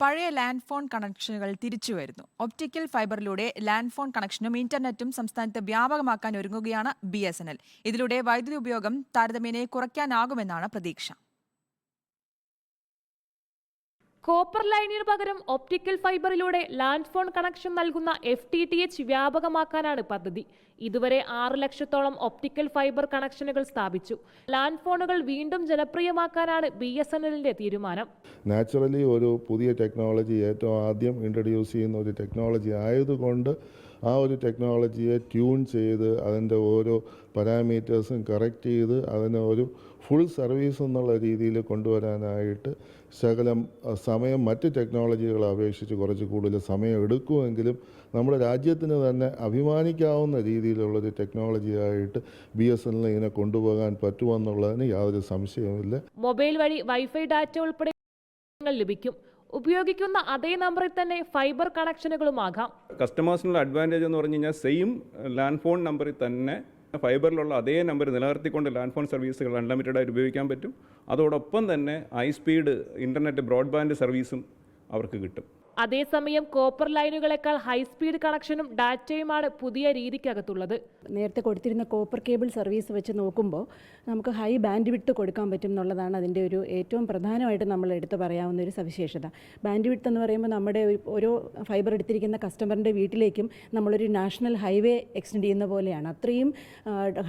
പഴയ land phone കണക്ഷനുകൾ തിരിച്ചു വരുന്നു. ഒപ്റ്റിക്കൽ ഫൈബറിലൂടെ ലാൻഡ് ഫോൺ കണക്ഷനും ഇന്റർനെറ്റും സംസ്ഥാനത്ത് വ്യാപകമാക്കാൻ ഒരുങ്ങുകയാണ് ബി ഇതിലൂടെ വൈദ്യുതി ഉപയോഗം താരതമ്യേന കുറയ്ക്കാനാകുമെന്നാണ് പ്രതീക്ഷ. കോപ്പർ ലൈനിന് പകരം ഒപ്റ്റിക്കൽ ഫൈബറിലൂടെ ലാൻഡ് ഫോൺ കണക്ഷൻ നൽകുന്ന എഫ് ടി ടി എച്ച് വ്യാപകമാക്കാനാണ് പദ്ധതി. ഇതുവരെ ആറ് ലക്ഷത്തോളം ഒപ്റ്റിക്കൽ ഫൈബർ കണക്ഷനുകൾ സ്ഥാപിച്ചു. ലാൻഡ് ഫോണുകൾ വീണ്ടും ജനപ്രിയമാക്കാനാണ് ബി എസ് എൻ എല്ലിന്റെ തീരുമാനം. നാച്ചുറലി ഒരു പുതിയ ടെക്നോളജി ഏറ്റവും ആദ്യം ഇൻട്രൊഡ്യൂസ് ചെയ്യുന്ന ഒരു ടെക്നോളജി ആയതുകൊണ്ട് ആ ഒരു ടെക്നോളജിയെ ട്യൂൺ ചെയ്ത് അതിന്റെ ഓരോ പാരാമീറ്റേഴ്സും കറക്റ്റ് ചെയ്ത് അതിനെ ഒരു ഫുൾ സർവീസ് എന്നുള്ള രീതിയിൽ കൊണ്ടുവരാനായിട്ട് ശകലം സമയം മറ്റ് ടെക്നോളജികളെ അപേക്ഷിച്ച് കുറച്ച് കൂടുതൽ സമയം എടുക്കുമെങ്കിലും നമ്മുടെ രാജ്യത്തിന് തന്നെ അഭിമാനിക്കാവുന്ന രീതിയിലുള്ളൊരു ടെക്നോളജിയായിട്ട് ബി എസ് എൻ ഇതിനെ കൊണ്ടുപോകാൻ പറ്റുമെന്നുള്ളതിന് യാതൊരു സംശയവുമില്ല. മൊബൈൽ വഴി വൈഫൈ ഡാറ്റ ഉൾപ്പെടെ ലഭിക്കും. ഉപയോഗിക്കുന്ന അതേ നമ്പറിൽ തന്നെ ഫൈബർ കണക്ഷനുകളുമാകാം. കസ്റ്റമേഴ്സിനുള്ള അഡ്വാന്റേജ് എന്ന് പറഞ്ഞു കഴിഞ്ഞാൽ സെയിം ലാൻഡ് ഫോൺ നമ്പറിൽ തന്നെ ഫൈബറിലുള്ള അതേ നമ്പർ നിലനിർത്തിക്കൊണ്ട് ലാൻഡ് ഫോൺ സർവീസുകൾ അൺലിമിറ്റഡ് ആയിട്ട് ഉപയോഗിക്കാൻ പറ്റും. അതോടൊപ്പം തന്നെ ഹൈ സ്പീഡ് ഇന്റർനെറ്റ് ബ്രോഡ്ബാൻഡ് സർവീസും അവർക്ക് കിട്ടും. അതേസമയം കോപ്പർ ലൈനുകളെക്കാൾ ഹൈസ്പീഡ് കണക്ഷനും ഡാറ്റയുമാണ് പുതിയ രീതിക്കകത്തുള്ളത്. നേരത്തെ കൊടുത്തിരുന്ന കോപ്പർ കേബിൾ സർവീസ് വെച്ച് നോക്കുമ്പോൾ നമുക്ക് ഹൈ ബാൻഡ് വിട്ട് കൊടുക്കാൻ പറ്റും എന്നുള്ളതാണ് അതിന്റെ ഒരു ഏറ്റവും പ്രധാനമായിട്ട് നമ്മൾ എടുത്തു പറയാവുന്ന ഒരു സവിശേഷത. ബാൻഡ് വിട്ട് എന്ന് പറയുമ്പോൾ നമ്മുടെ ഓരോ ഫൈബർ എടുത്തിരിക്കുന്ന കസ്റ്റമറിന്റെ വീട്ടിലേക്കും നമ്മളൊരു നാഷണൽ ഹൈവേ എക്സ്റ്റെൻഡ് ചെയ്യുന്ന പോലെയാണ്. അത്രയും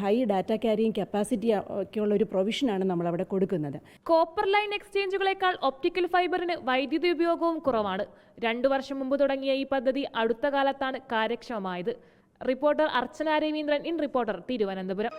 ഹൈ ഡാറ്റ ക്യാരിയിങ് കപ്പാസിറ്റി ഒക്കെയുള്ള ഒരു പ്രൊവിഷനാണ് നമ്മളവിടെ കൊടുക്കുന്നത്. കോപ്പർ ലൈൻ എക്സ്ചേഞ്ചുകളെക്കാൾ ഒപ്റ്റിക്കൽ ഫൈബറിന് വൈദ്യുതി ഉപയോഗവും കുറവാണ്. രണ്ടു വർഷം മുമ്പ് തുടങ്ങിയ ഈ പദ്ധതി അടുത്ത കാലത്താണ് കാര്യക്ഷമമായത്. Reporter Archana Raveendran in reporter Thiruvananthapuram.